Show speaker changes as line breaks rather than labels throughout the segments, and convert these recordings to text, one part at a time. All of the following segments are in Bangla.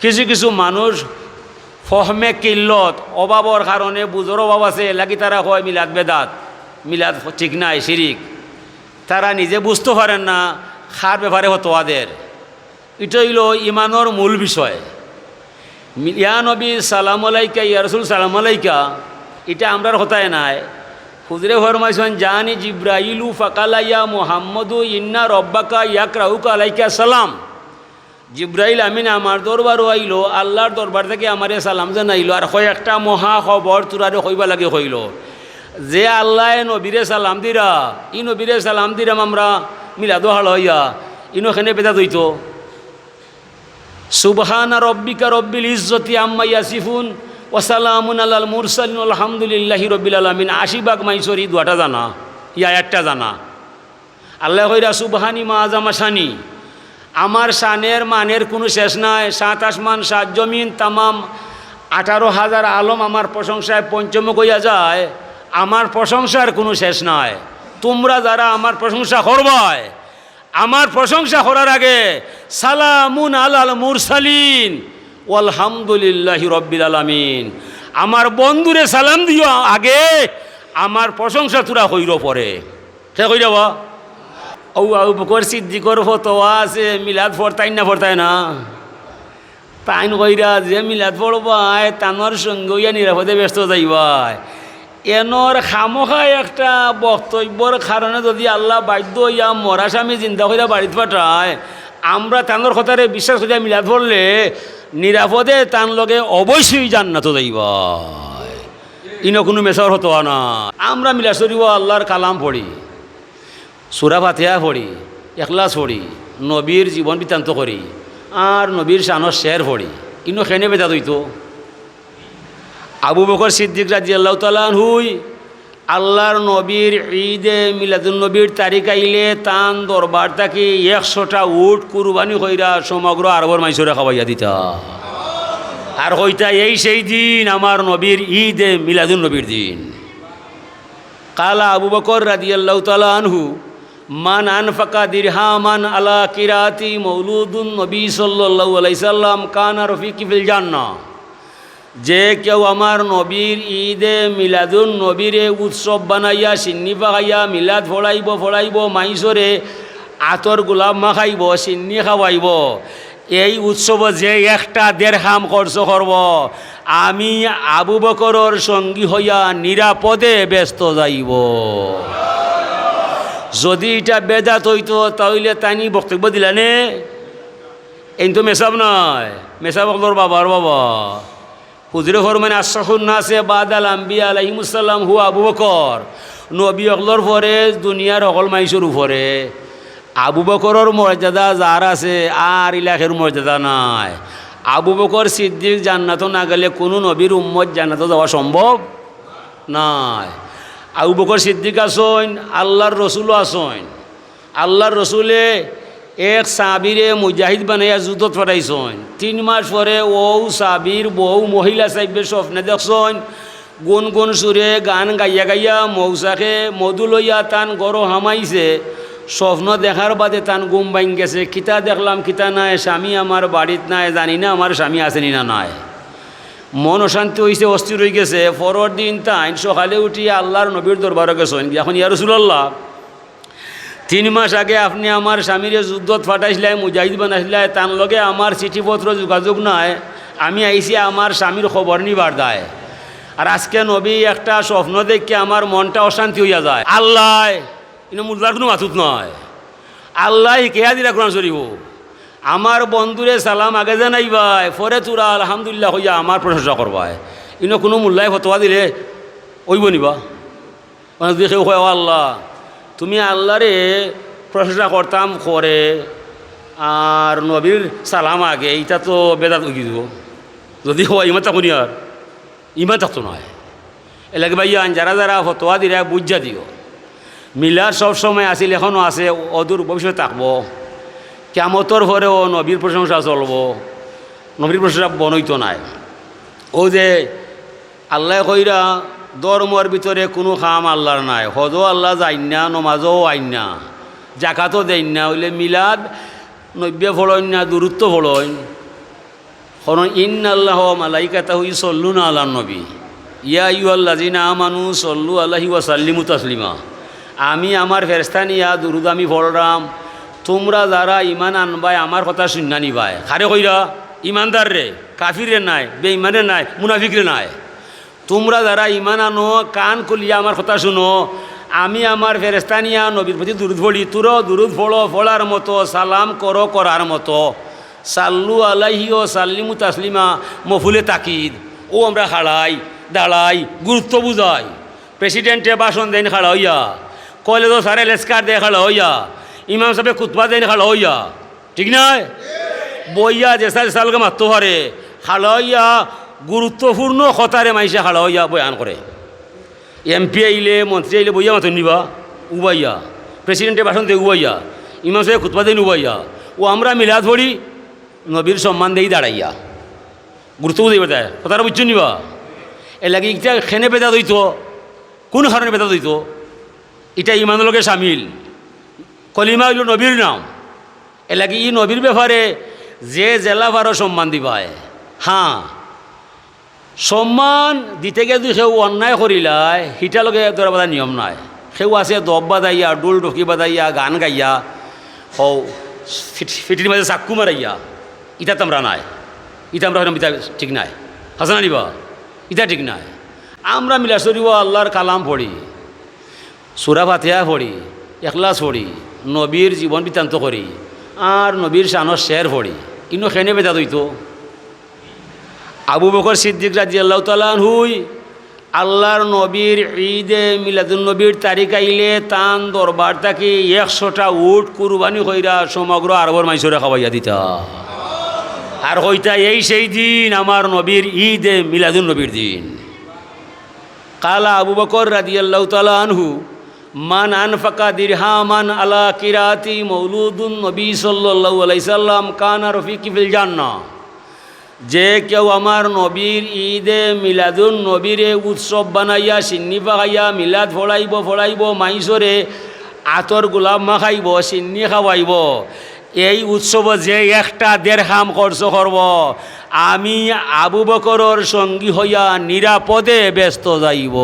কিছু কিছু মানুষ ফহমে কিল্লত, অভাবর কারণে বুঝর অভাব আছে, লাগি তারা হয় মিলাদ বেদাত, মিলাদ ঠিক নাই, শিরিক। তারা নিজে বুঝতে পারেন না, খার ব্যাপারে হতোয়াদের এটা হইল ইমানোর মূল বিষয়। ইয়া নবী, সালাম আলাইকা, ইয়া সালাম আলাইকা। এটা আমরার হতায় নাই। হুজরে ফরমাইছেন, জানি জিব্রাইলু ফাকালা ইয়া মুহাম্মদু, ইন্না রব্বাকা ইয়াক রাহুকা আলাইকা সালাম। জিব্রাইল আমিন আমার দরবারও আইলো আল্লাহর দরবার থেকে আমারে সালাম জানাইলো, আর হয় একটা মহা খবর তোরারে কইবা লাগে হইল যে আল্লাহ নবীরে সালাম দিরা, ই নবীরে সালাম দিরাম আমরা মিলাদো হাল হইয়া ইনোখানে বেদা দইতো? সুবহানা রব্বিকা রব্বিল ইজ্জতি আম্মা ইয়াসিফুন ওসালামুন আল্লাল মুরসালিন, আলহামদুলিল্লাহি রব্বিল আলমিন। আশিবাগ মাইসরি দুয়াটা জানা, ইয়া একটা জানা। আল্লাহ কইরা, সুবহানি মা আজামা শানি আমার শানের মানের কোনো শেষ নাই। সাত আসমান, সাত জমিন, তামাম আঠারো হাজার আলম আমার প্রশংসায় পঞ্চম কইয়া যায়। আমার প্রশংসার কোনো শেষ নাই। তোমরা যারা আমার প্রশংসা করবায়, আমার প্রশংসা করার আগে সালামুন আলাল মুরসালিন। আলহামদুলিল্লাহি রব্বিল আলামিন। আমার বন্ধুরে সালাম দিও আগে, আমার প্রশংসা তোরা হইর পরে। সে কই যাবা ও আবু বকর সিদ্দিকর ফতোয়া আছে, মিলাদ ফরতাই না ফরতাই না? তাইন কইরা যে মিলাদ পড়বাই তানোর সঙ্গে ইয়া নিরাপদে ব্যস্ত যাইবাই এনর খামোখায় একটা বক্তব্যর কারণে যদি আল্লাহ বাধ্য ইয়া মরা স্বামী চিন্তা কইরা বাড়িতে পাঠায়, আমরা তানোর কথারে বিশ্বাস করিয়া মিলাদ পড়লে নিরাপদে তান লগে অবশ্যই জান্নাত যাইবাই ইনো কোনো মেসর হতো না। আমরা মিলা শরীফ আল্লাহর কালাম পড়ি। সুরা ফাতিহা পড়ি এখলাস পড়ি নবীর জীবন বৃত্তান্ত করি আর নবীর শানর শের পড়ি ইনো খেনে বেদা দইতো আবু বকর সিদ্দিক রাজি আল্লাহ তালান হুই আল্লাহর নবীর ঈদে মিলাদুল নবীর তারিখ আইলে তান দরবার তাকে একশোটা উট কুরবানি কইরা সমগ্র আরবর মাইসরে খাওয়াইয়া দিতা। আর হইতা এই সেই দিন আমার নবীর ঈদে মিলাদুল নবীর দিন। কালা আবু বকর রাজি আল্লাহ তালা আনহু মান আনফাকা দিরহামান আলা কিরাতি মৌলুদুন নবী সাল্লাল্লাহু আলাইহি সাল্লাম কানা রফিকি ফিল জান্নাহ। যে কেউ আমার নবীর ঈদে মিলাদুন নবীরে উৎসব বানাইয়া, সিন্নি পাকাইয়া, মিলাদ ফড়াইব ফড়াইব, মাইসরে আতর গোলাপ মাখাইব, সিন্নি খাওয়াইব। এই উৎসব যে একটা দেড়হাম খরচ করব, আমি আবু বকরর সঙ্গী হইয়া নিরাপদে ব্যস্ত যাইব। যদি এটা বেদাত হইতো, তাহলে তাইনি বক্তব্য দিলানে এই তো মেসাব নয়। মেসাব অকলর বাবার বাবা। হুজরে ফরমানে আশাহুন নাসে বাদাল আম্বিয়া আলাইহিমুসাল্লাম হু আবু বকর। নবী অকলর পরে দুনিয়ার অকল মাইসুর উপরে। আবু বকরর মর্যাদা যার আছে, আর ইলাকের মর্যাদা নাই। আবু বকর সিদ্দিক জান্নাত না গেলে কোনো নবীর উম্মত জান্নাত যাওয়া সম্ভব নাই। আবু বকর সিদ্দিক আসন আল্লাহর রসুলও আসন আল্লাহর রসুলে এক সাবিরে মুজাহিদ বানাইয়া যুদ্ধত পাঠাইছইন তিন মাস পরে ও সাবির বউ মহিলা সাহেবের স্বপ্নে দেখছইন গুন গুন সুরে গান গাইয়া গাইয়া মৌসাকে মধু লইয়া তান গরো হামাইছে। স্বপ্ন দেখার বাদে তান গুম বাইন গেছে কিতা দেখলাম, কিতা নাই, স্বামী আমার বাড়িত নাই, জানি না আমার স্বামী আসেনি না নাই। মন অশান্তি হয়েছে অস্থির হয়ে গেছে। পরের দিন তাইন, সকালে উঠিয়ে আল্লাহর নবীর দরবারে গেছেন। এখন ইয়া রসুল্লাহ তিন মাস আগে আপনি আমার স্বামীরে যুদ্ধত ফাটাইছিলাই, মুজাহিদ বানাইছিলাই, তার লগে আমার চিঠিপত্র যোগাযোগ নাই। আমি আইসি আমার স্বামীর খবর নিবার দায়। আর আজকে নবী একটা স্বপ্ন দেখে আমার মনটা অশান্তি হইয়া যায়। আল্লাহ, ইনো মুদ্রার কোনো মাতুত নয়। আল্লাহ কেয়া দিলা কোরআন শরীফ? আমার বন্ধুরে সালাম আগে জানাই ভাই। ফরে তোরা আলহামদুলিল্লাহ হইয়া আমার প্রশংসা করবাই ইনো কোনো মূল্যায় ফতোয়া দিলে ওইব নিবা মানে দেখে হয় আল্লাহ, তুমি আল্লাহরে প্রশংসা করতাম করে, আর নবীর সালাম আগে, এইটা তো বেদাত উগি দিব। যদি হয়, ইমান থাকুনি আর। ইমান থাকতো নয় এলাকে ভাইয়া যারা যারা ফতোয়া দিলে বুঝা দিও। মিলার সব সময় আসিল এখনও আছে, অদূর ভবিষ্যতে থাকব। কেমতর পরেও নবীর প্রশংসা চলব। নবীর প্রশংসা বনইত নাই। ও যে আল্লাহ কইরা ধর্মর ভিতরে কোনো খাম আল্লাহর নাই। হজও আল্লাহ যাইন না, নমাজও আইন না। জাকাতও দেন না। হইলে মিলাদ, নব্য ফলইন না, দূরত্ব ফলইন। কারণ ইন আল্লাহ মালাইকা তাহু সল্লু না আল্লাহ নবী। ইয়া ইউ আল্লাহ জিনা আমানু সল্লু আল্লাহি ওয়াসাল্লিমু তাসলিমা। আমি আমার ফেরস্তানিয়া দুরুদ আমি পড়লাম তোমরা যারা ইমান আনবাই, আমার কথা শুননা নিবাই। খারে কইরা? ইমানদার রে কাফিরে নাই, বেঈমানে নাই, মুনাফিকরে নাই। তোমরা যারা ইমান আনো, কান খুলিয়া আমার কথা শুনো। আমি আমার ফেরেস্তানিয়া নবীর প্রতি দুরুদ ফড়ি তুরো দুরুদ ফড়ো ফড়ার মতো, সালাম করো, করার মতো। সাল্লু আলাইহি ও সাল্লিমু তাসলিমা, মফুলে তাকিদ। ও আমরা খাড়াই, দাঁড়াই, গুরুত্ব বুঝাই। প্রেসিডেন্টে ভাষণ দেন খাড়া হইয়া। কলেজও সারে লেস্কার দিয়ে হইয়া। ইমাম সাহেব কুতবা দেন খাড়া হইয়া ঠিক নয় বইয়া জেসা জেসালকে মারতে পারে খাড়া হইয়া গুরুত্বপূর্ণ কথারে মাইসে খাড়া হইয়া বয়ান করে। এমপি আইলে, মন্ত্রী আইলে বইয়া মাথুন নিবা, উবাইয়া। প্রেসিডেন্টের ভাষণ দিয়ে উবাইয়া। ইমাম সাহেব খুতবা দিন, উবাইয়া। ও আমরা মিলাদ পড়ি, নবীর সম্মান দেই দাঁড়াইয়া। গুরুত্ব বুঝাইবে তাই কথাটা বুঝছ নিবা? এর লাগে ইটা খেনে বেদা দইত, কোন কারণে বেদা দইত? এটা ইমানের লগে সামিল। কলিমা হইল নবীর নাম। এলাকি ই নবীর ব্যাপারে যে জেলা ভারও সম্মান দিবায়। হ্যাঁ সম্মান দিতে গিয়ে যদি সেও অন্যায় করিলাই সিটার লগে বাধা নিয়ম নাই। সেও আছে দব বাজাইয়া ডোল ঢকি বাজাইয়া গান গাইয়া, হও ফিটির মাঝে চাক্কু মারাইয়া ইটা তো আমরা নাই। ইটা আমরা ইটা ঠিক নাই। হাসানা নিবা? ইটা ঠিক নাই। আমরা মিলা শরীব আল্লাহর কালাম পড়ি সুরা ফাতিহা পড়ি এখলাস পড়ি নবীর জীবন বৃত্তান্ত করি আর নবীর শানর শের পড়ি ইনো খেনে বেদা দইতো আবু বকর সিদ্দিক রাজি আল্লাহ তালান হুই আল্লাহর নবীর ঈদে মিলাদুল নবীর তারিখ আইলে তান দরবার থাকি একশোটা উট কুরবানি কইরা সমগ্র আরবর মাইসরে খাওয়াইয়া দিতা। আর হইতা এই সেই দিন আমার নবীর ঈদে মিলাদুল নবীর দিন। কালা আবু বকর রাজি আল্লাহ তালানহু মান আনফাকা দিরহামান আলা কিরাতি মৌলুদুন নবী সাল্লাল্লাহু আলাইহি সাল্লাম কানা রফিকি ফিল জান্নাহ। যে কেউ আমার নবীর ঈদে মিলাদুন নবীরে উৎসব বানাইয়া, সিন্নি পাকাইয়া, মিলাদ ফড়াইব ফড়াইব, মাইসরে আতর গোলাপ মাখাইব, সিন্নি খাওয়াইব। এই উৎসব যে একটা দেড় খাম খরচ করব, আমি আবু বকরর সঙ্গী হইয়া নিরাপদে ব্যস্ত যাইব।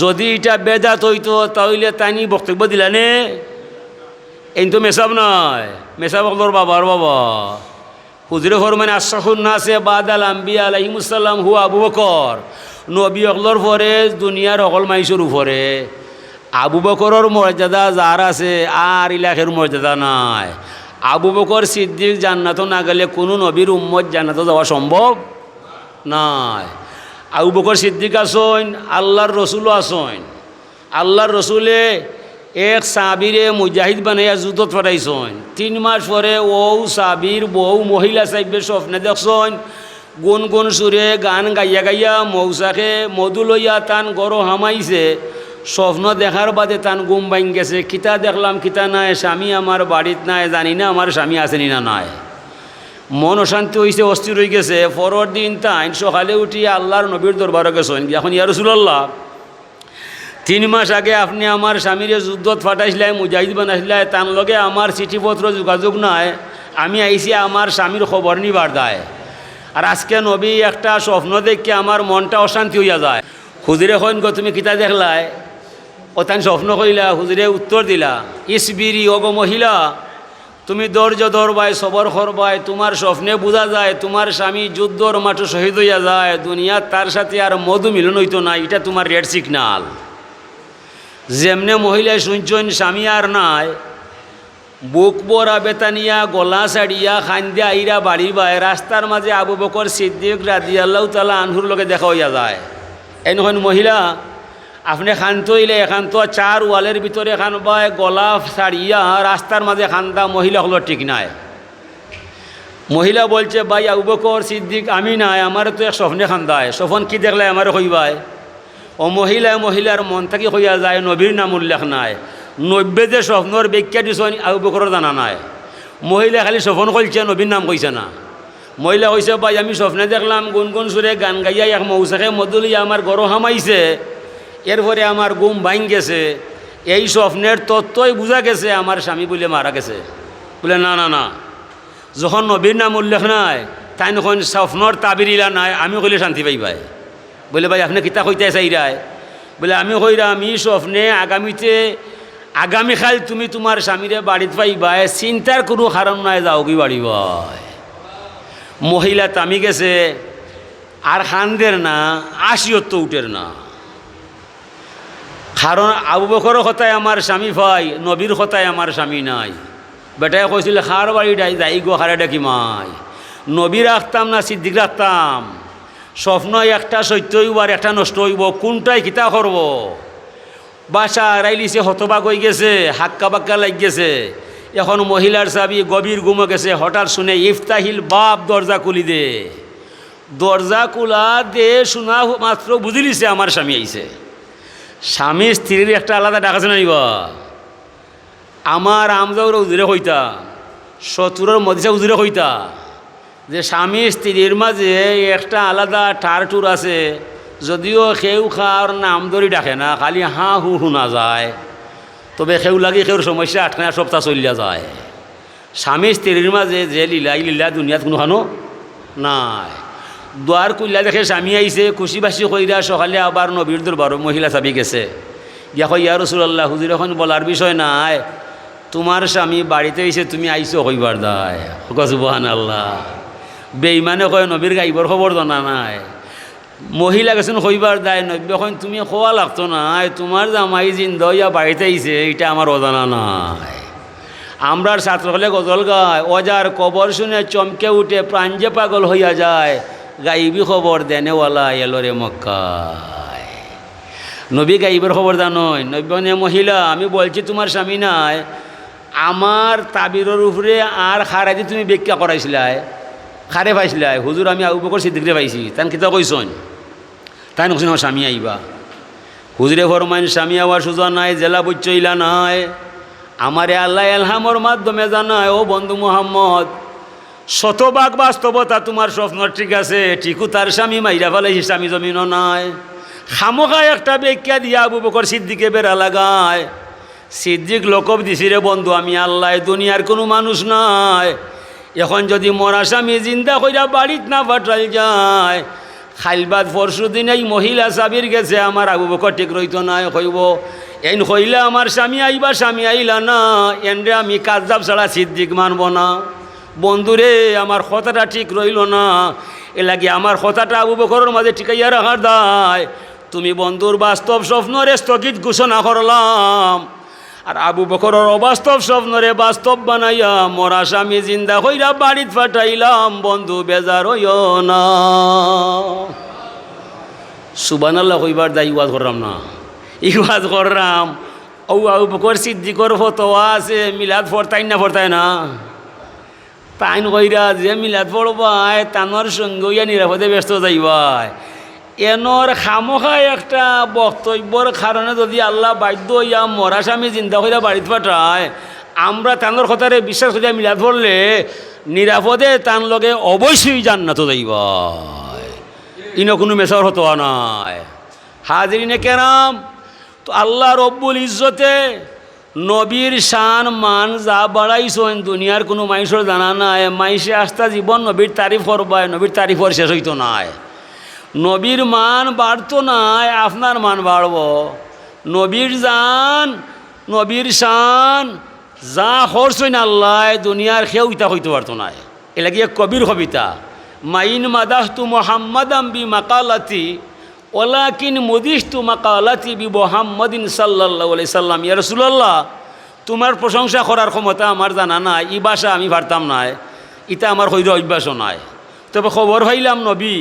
যদি এটা বেদাত হইতো, তাহলে তাইনি বক্তব্য দিলানে এই তো মেসাব নয়। মেসাব তোর বাবার বাবা হুজরে ফরমানে আশাহুন নাসে বাদাল আম্বিয়া আলাইহিমুসাল্লাম হু আবু বকর। নবী অকলর পরে দুনিয়ার অকল মাইসুর উপরে। আবু বকরের মর্যাদা যার আছে, আর ইলাকের মর্যাদা নাই। আবু বকর সিদ্দিক জান্নাত না গেলে কোনো নবীর উম্মত জান্নাত যাওয়া সম্ভব নাই। আবু বকর সিদ্দিক আসন আল্লাহর রসুলও আসন আল্লাহর রসুলে এক সাবিরে মুজাহিদ বানাইয়া যুদ্ধত পাঠাইছন তিন মাস পরে ও সাবির বউ মহিলা সাহেবের স্বপ্নে দেখছন গুন গুন সুরে গান গাইয়া গাইয়া মৌসাকে মধু লইয়া তান গরো হামাইছে। স্বপ্ন দেখার বাদে তান গুম বাইন গেছে। কিতা দেখলাম, কিতা নাই, স্বামী আমার বাড়িত নাই, জানি না আমার স্বামী আসেনি না নাই। মন অশান্তি হয়েছে অস্থির হয়ে গেছে। পরের দিন তাই সকালে উঠিয়ে আল্লাহর নবীর দরবারে গেছেন। এখন ইয়া রসুল্লাহ তিন মাস আগে আপনি আমার স্বামীরে যুদ্ধত ফাটাইছিলাই, মুজাহিদ বানাইছিলাই, তার লগে আমার চিঠিপত্র যোগাযোগ নাই। আমি আইসি আমার স্বামীর খবর নিবার দায়। আর আজকে নবী একটা স্বপ্ন দেখে আমার মনটা অশান্তি হইয়া যায়। হুজুরে কইন, গো, তুমি কিতা দেখলাই? ও তাই স্বপ্ন কইলা, হুজুরে উত্তর দিলা, ইসবিরি, অগ মহিলা তুমি ধৈর্য ধরবাই, সবর করবাই, তোমার স্বপ্নে বোঝা যায়, তোমার স্বামী যুদ্ধর মাঠে শহীদ হইয়া যায়, দুনিয়ার তার সাথে আর মধু মিলন হইতো না, এটা তোমার রেড সিগনাল যেমনে মহিলায় শুনছেন, স্বামী আর নাই, বুক বরা বেতানিয়া গলা সাড়িয়া খান্দিয়া আইরা বাড়ি বাই, রাস্তার মাঝে আবু বকর সিদ্দিক রাজি আল্লাহ তালা আনহুর লগে দেখা হইয়া যায়। এনেখন মহিলা আপনি খান্ত হইলে এখান্ত চার ওয়ালের ভিতরে খান বাই গলা সাড়িয়া রাস্তার মাঝে খান্দা মহিলা হলো ঠিক নাই। মহিলা বলছে, ভাই, আবু বকর, সিদ্দিক, আমি নাই, আমার তো এক স্বপ্নে খান্দায় স্বপন কি দেখলে আমার হইবায় ও মহিলা, মহিলার মন থাকি হইয়া যায়, নবীর নাম উল্লেখ নাই। নব্বে যে স্বপ্নর ব্যাখ্যা দিছেন, আবু বকরের জানা নাই। মহিলা খালি স্বপন করছে নবীর নাম কইছে না। মহিলা কইছে, ভাই, আমি স্বপ্নে দেখলাম গুন গুন সুরে গান গাইয়া এক মৌসাকে মধুলিয়া আমার গরো হামাইছে। এরপরে আমার গুম ভাঙ গেছে। এই স্বপ্নের তত্ত্বই বোঝা গেছে, আমার স্বামী বলে মারা গেছে। বলে, না না না। যখন নবীর নাম উল্লেখ নাই তাই নখন স্বপ্নর তাবির ইলা নাই আমি কইলে শান্তি পাইবাই। বলে, ভাই, আপনি কিতা কইতে চাইরাই বলে, আমি কইরা আমি স্বপ্নে আগামীতে আগামীকাল তুমি তোমার স্বামীরে বাড়িতে পাইবাই চিন্তার কোনো কারণ নাই যাও কি বাড়িবাই মহিলা তামি গেছে, আর খানদের না আশিয়ত্ত উঠের না। কারণ আবু বকরের কথায় আমার স্বামী ভাই নবীর কথায় আমার স্বামী নাই। বেটায় কইছিল খার বাড়িটাই যাই গো খারে ডাকি মাই। নবী রাখতাম না সিদ্দিক রাখতাম স্বপ্ন একটা, সত্য হইব আর একটা নষ্ট হইব, কোনটাই কিতা করব? বাসা রাইলিছে হতবাক হয়ে গেছে, হাক্কা বাক্কা লাগ গেছে। এখন মহিলার চাবি গভীর গুমে গেছে, হঠাৎ শুনে, ইফতাহিল বাপ, দরজা খুলি দে। দরজা খোলা দে, শোনা মাত্র বুঝিলিছে আমার স্বামী আইছে স্বামী স্ত্রীর একটা আলাদা ডাকাছে না নিবা? আমার আমজাউর উজুরে হইতা শত্রুর মদিসা উজুরে হইতা যে স্বামী স্ত্রীর মাঝে একটা আলাদা টার টুর আছে, যদিও সেউ খাওয়ার নাম ধরি ডাকে না, খালি হাঁ হু শুনা যায়। তবে সেউ লাগি সেউর সমস্যা আটখানা সপ্তাহ চলিয়া যায়। স্বামী স্ত্রীর মাঝে যে লীলা, এই লীলা দুনিয়াত কোনোখানো নাই। দুয়ার কুল্লা দেখে স্বামী আইছে খুশি বাসি কইরা সকালে আবার নবীর দরবার মহিলা চাবি গেছে। গিয়া কই ইয়া রসুল্লাহ হুজুর, এখন বলার বিষয় নাই। তোমার স্বামী বাড়িতে এসে তুমি আইসো কইবার দায়। গজবান আল্লাহ বেইমানে কয় নবীর গাইবর খবর জানা নাই। মহিলা গেছেন কইবার দায় নব্য এখন তুমি খোয়া লাগতো নাই। তোমার জামাই জিন্দ ইয়া বাড়িতে আইছে এটা আমার অজানা নাই। আমরার ছাত্র হলে গজল গায় অজার কবর শুনে চমকে উঠে প্রাণ যে পাগল হইয়া যায়। গাইবি খবর দেনেওয়ালা এলো রে মক্কায়। নবী গাইবের খবর জানই নব্যনে মহিলা, আমি বলছি তোমার স্বামী নাই, আমার তাবিরের উপরে আর খারাইতে তুমি ব্যাখ্যা করাইছিলাই, খারে পাইছিলাই। হুজুর, আমি আবু বকর সিদ্দিকরে পাইছি, তান কিতা কইসন তাই নকছেন আমার স্বামী আইবা। হুজুরে ফরমাইন, স্বামী আওয়ার সুযোগ নাই, জেলা বচ্চইলা নাই, আমারে আল্লাহ এলহামর মাধ্যমে জানায়, ও বন্ধু মোহাম্মদ শতভাগ বাস্তবতা তোমার স্বপ্ন, ঠিক আছে ঠিকু তার স্বামী মাইরা ফেলাইছি স্বামী জমিনও নাই। খামোখায় একটা ব্যাখ্যা দিয়া আবু বকর সিদ্দিকে বেড়া লাগায়। সিদ্দিক লোকব দিছি রে, বন্ধু, আমি আল্লাহ, দুনিয়ার কোনো মানুষ নাই। এখন যদি মরা স্বামী জিন্দা কইরা বাড়িত না পাঠাল যায়, খাইলবাদ পরশু দিন এই মহিলা চাবির গেছে, আমার আবু বকর ঠিক রইতো নাই কইব এন কইলে আমার স্বামী আইবা, স্বামী আইলা না, এনরে আমি কাজ ছাড়া সিদ্দিক মানব না। বন্ধুরে, আমার কথাটা ঠিক রইল না। এ লাগে আমার কথাটা আবু বকরের মাঝে টিকাইয়া রাখার দায়। তুমি বন্ধুর বাস্তব স্বপ্নরে স্থগিত ঘোষণা করলাম। আর আবু বকরের অবাস্তব স্বপ্নরে বাস্তব বানাইয়া মরা স্বামী জিন্দা হইরা বাড়িত ফাটাইলাম। বন্ধু বেজার হইও না। সুবান আল্লাহ হইবার দায় ইওয়াজ করলাম না। ইওয়াজ করলাম ও আবু বকর সিদ্দিকর ফতোয়া আছে, মিলাদ ফরতাই না ফরতাই না। তাইন কইরা যে মিলাদ পড়বাই তানোর সঙ্গে ইয়া নিরাপদে ব্যস্ত যাইবাই এনর খামোখায় একটা বক্তব্যর কারণে যদি আল্লাহ বাধ্য ইয়া মরা স্বামী চিন্তা কইরা বাড়িতে পাঠায়, আমরা তানোর কথারে বিশ্বাস করিয়া মিলাদ পড়লে নিরাপদে তান লগে অবশ্যই জান্নাত যাইবাই ইনো কোনো মেসর হতো নাই। হাজরিনে কেরাম, তো আল্লাহ রব্বুল ইজ্জতে নবীর শান মান যা বাড়াইছেন দুনিয়ার কোনো মানুষের জানা নাই। মাইসে আস্থা জীবন নবীর তারিফ করবায় নবীর তারিফর শেষ হইতো নাই। নবীর মান বাড়তো নাই, আপনার মান বাড়ব। নবীর জান, নবীর শান যা হরছেন আল্লাহ, দুনিয়ার খেউ ইতা হইতে পারতো নাই। এলাকি কবির কবিতা, মাইন মাদাহতু মোহাম্মদ বি মাকালাতি ওলাকিন মুদিস্তু মাকালাতি বি মোহাম্মদিন সাল্লাহ সাল্লাম। ইয়া রসুল্লাহ তোমার প্রশংসা করার ক্ষমতা আমার জানা নাই, ই ভাষা আমি পারতাম নাই ইটা আমার হইর অভ্যাসও নাই। তবে খবর হইলাম, নবী,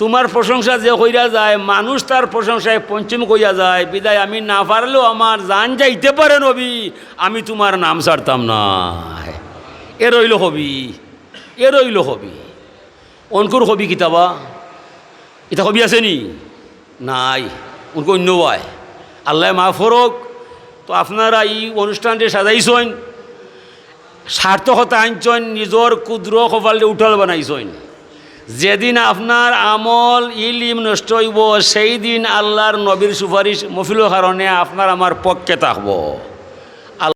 তোমার প্রশংসা যে কইরা যায়, মানুষ তার প্রশংসায় পঞ্চম কইয়া যায়, বিদায় আমি না পারলেও আমার জান যাইতে পারে, নবী, আমি তোমার নাম ছাড়তাম না এ রইল হবি, এ রইল হবি। অনকুর হবি কিতাবা? এটা হবি আছে নি? নাই উনি অন্য ভাই আল্লাহ মা ফরক তো আপনারা এই অনুষ্ঠানটি সাজাইছেন, সার্থকতা আনছেন, নিজের ক্ষুদ্র কপালে উঠাল বানাইছেন। যেদিন আপনার আমল ইলিম নষ্ট হইব সেই দিন আল্লাহর নবীর সুপারিশ মফিল কারণে আপনার আমার পক্ষে থাকব।